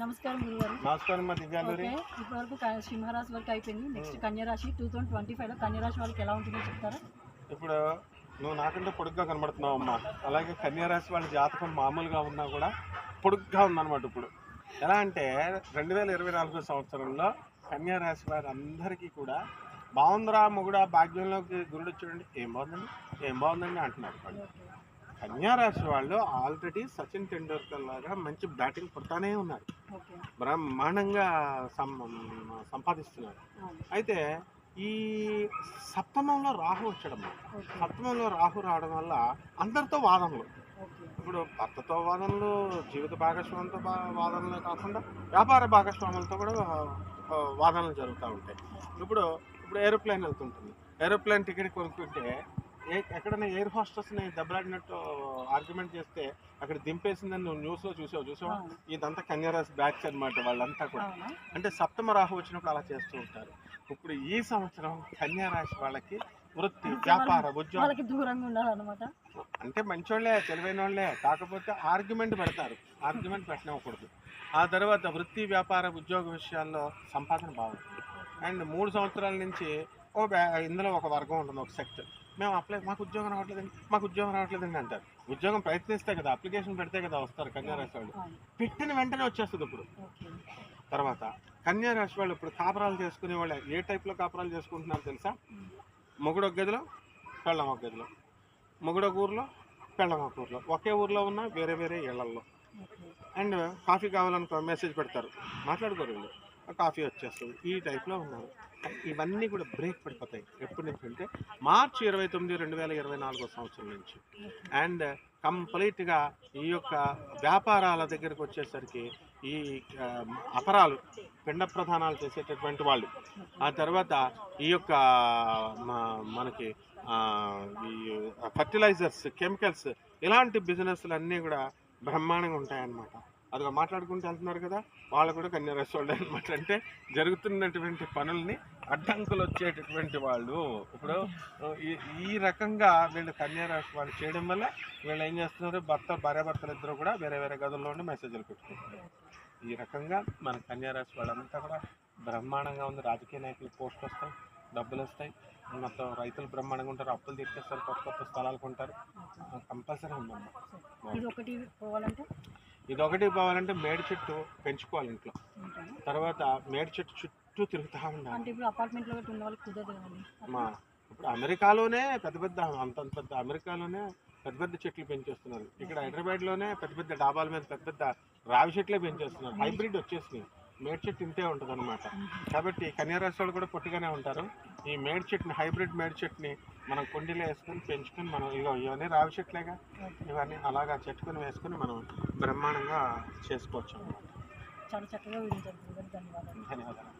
నమస్కారం గురుగారు. నమస్కారం ఓకే ఇప్పటివరకు సింహరాశి వరకు అయిపోయింది. నెక్స్ట్ కన్యరాశి టూ థౌసండ్ ట్వంటీ ఫైవ్లో కన్యరాశి వాళ్ళకి ఎలా ఉంటుందో చెప్తారా? ఇప్పుడు నువ్వు నాకంటే పొడుగ్గా కనబడుతున్నావు అమ్మా. అలాగే కన్యారాశి వాళ్ళ జాతకం మామూలుగా ఉన్నా కూడా పొడుగ్గా ఉందన్నమాట ఇప్పుడు. ఎలా అంటే రెండు వేల ఇరవై నాలుగో సంవత్సరంలో కన్యారాశి వారి అందరికీ కూడా బాగుందిరా మొగుడా భాగ్యంలోకి గురుడు చూడండి ఏం బాగుందండి ఏం బాగుందండి అంటున్నారు వాళ్ళు. కన్యారాశి వాళ్ళు ఆల్రెడీ సచిన్ టెండూల్కర్ లాగా మంచి బ్యాటింగ్ కొడతానే ఉన్నారు. బ్రహ్మాండంగా సం సంపాదిస్తున్నారు. అయితే ఈ సప్తమంలో రాహు వచ్చడం సప్తమంలో రాహు రావడం వల్ల అందరితో వాదనలు. ఇప్పుడు భర్తతో వాదనలు జీవిత భాగస్వామితో వాదనలే కాకుండా వ్యాపార భాగస్వాములతో కూడా వాదనలు జరుగుతూ ఉంటాయి. ఇప్పుడు ఇప్పుడు ఏరోప్లేన్ వెళ్తుంటుంది. ఏరోప్లేన్ టికెట్ కొనుక్కుంటే ఎక్కడైనా ఎయిర్ హోస్టెస్ని దెబ్బలాడినట్టు ఆర్గ్యుమెంట్ చేస్తే అక్కడ దింపేసిందని నువ్వు న్యూస్లో చూసావు చూసావు. ఇదంతా కన్యారాస్ బ్యాచ్ అన్నమాట వాళ్ళంతా కూడా. అంటే సప్తమ రాహు వచ్చినప్పుడు అలా చేస్తూ ఉంటారు. ఇప్పుడు ఈ సంవత్సరం కన్యా రాశి వాళ్ళకి వృత్తి వ్యాపార ఉద్యోగం. దూరంగా ఉండాలన్నమాట. అంటే మంచోళ్ళే తెలివైన వాళ్ళే కాకపోతే ఆర్గ్యుమెంట్ పెడతారు. ఆర్గ్యుమెంట్ పెట్టనివ్వకూడదు. ఆ తర్వాత వృత్తి వ్యాపార ఉద్యోగ విషయాల్లో సంపాదన బాగుంటుంది. అండ్ మూడు సంవత్సరాల నుంచి ఓ ఇందులో ఒక వర్గం ఉంటుంది ఒక సెక్టర్ మేము అప్లై మాకు ఉద్యోగం రావట్లేదండి మాకు ఉద్యోగం రావట్లేదండి అంటారు. ఉద్యోగం ప్రయత్నిస్తే కదా అప్లికేషన్ పెడితే కదా వస్తారు కన్యా రాశి వాళ్ళు. పెట్టిన వెంటనే వచ్చేస్తుంది ఇప్పుడు. తర్వాత కన్యా రాశి వాళ్ళు ఇప్పుడు కాపురాలు చేసుకునే వాళ్ళు ఏ టైప్లో కాపురాలు చేసుకుంటున్నారు తెలుసా. మొగుడు ఒక గదిలో పెళ్ళం ఒక గదిలో. మొగుడు ఒక ఊర్లో పెళ్ళం ఒక ఊర్లో. ఒకే ఊర్లో ఉన్న వేరే వేరే ఇళ్ళల్లో. అండ్ కాఫీ కావాలనుకో మెసేజ్ పెడతారు. మాట్లాడుకోరు వీళ్ళు. కాఫీ వచ్చేస్తుంది. ఈ టైప్లో ఉన్నారు. ఇవన్నీ కూడా బ్రేక్ పడిపోతాయి. ఎప్పటి నుంచి అంటే మార్చి ఇరవై తొమ్మిది రెండు వేల ఇరవై నాలుగో సంవత్సరం నుంచి. అండ్ కంప్లీట్గా ఈ యొక్క వ్యాపారాల దగ్గరకు వచ్చేసరికి ఈ అపరాలు పిండ ప్రధానాలు చేసేటటువంటి వాళ్ళు. ఆ తర్వాత ఈ యొక్క మనకి ఈ ఫర్టిలైజర్స్ కెమికల్స్ ఇలాంటి బిజినెస్లు అన్నీ కూడా బ్రహ్మాండంగా ఉంటాయన్నమాట. అదిగా మాట్లాడుకుంటూ వెళ్తున్నారు కదా వాళ్ళు కూడా కన్యారాశి వాళ్ళు అనమాట అంటే జరుగుతున్నటువంటి పనుల్ని అడ్డంకులు వచ్చేటటువంటి వాళ్ళు. ఇప్పుడు ఈ రకంగా వీళ్ళు కన్యారాశి వాళ్ళు చేయడం వల్ల వీళ్ళు ఏం చేస్తున్నారు? భర్త భార్యాభర్తలు ఇద్దరు కూడా వేరే వేరే గదుల్లో ఉండి మెసేజ్లు పెట్టుకుంటున్నారు. ఈ రకంగా మన కన్యారాశి వాళ్ళంతా కూడా బ్రహ్మాండంగా ఉంది. రాజకీయ నాయకులు పోస్ట్ వస్తాయి డబ్బులు వస్తాయి. మొత్తం రైతులు బ్రహ్మాండంగా ఉంటారు. అప్పులు తీర్చేస్తారు కొత్త కొత్త స్థలాలు కొంటారు. కంపల్సరీ ఉందమ్మా ఇది ఒకటి పోవాలంటే? ఇది ఒకటి పోవాలంటే మేడి చెట్టు పెంచుకోవాలి ఇంట్లో. తర్వాత మేడి చెట్టు చుట్టూ తిరుగుతూ ఉండాలి. ఇప్పుడు అపార్ట్మెంట్లో గట్టి ఉన్న వాళ్ళకి కుదరదు కదండి. మా ఇప్పుడు అమెరికాలోనే పెద్ద పెద్ద అంత పెద్ద అమెరికాలోనే పెద్ద పెద్ద చెట్లు పెంచేస్తున్నారు. ఇక్కడ హైదరాబాద్లోనే పెద్ద పెద్ద డాబాల మీద పెద్ద పెద్ద రావి చెట్లే పెంచేస్తున్నారు. హైబ్రిడ్ వచ్చేసినాయి. మేడి చెట్టు ఇంతే ఉంటుంది అనమాట కాబట్టి కన్యారాశి వాళ్ళు కూడా పొట్టిగానే ఉంటారు. ఈ మేడి చెట్టుని హైబ్రిడ్ మేడి చెట్టుని మనం కుండీలో వేసుకొని పెంచుకొని మనం ఇగో ఇవన్నీ రావి చెట్లేగా. ఇవన్నీ అలాగా చెట్టుకొని వేసుకొని మనం బ్రహ్మాండంగా చేసుకోవచ్చు అన్నమాట చాలా చక్కగా ధన్యవాదాలు.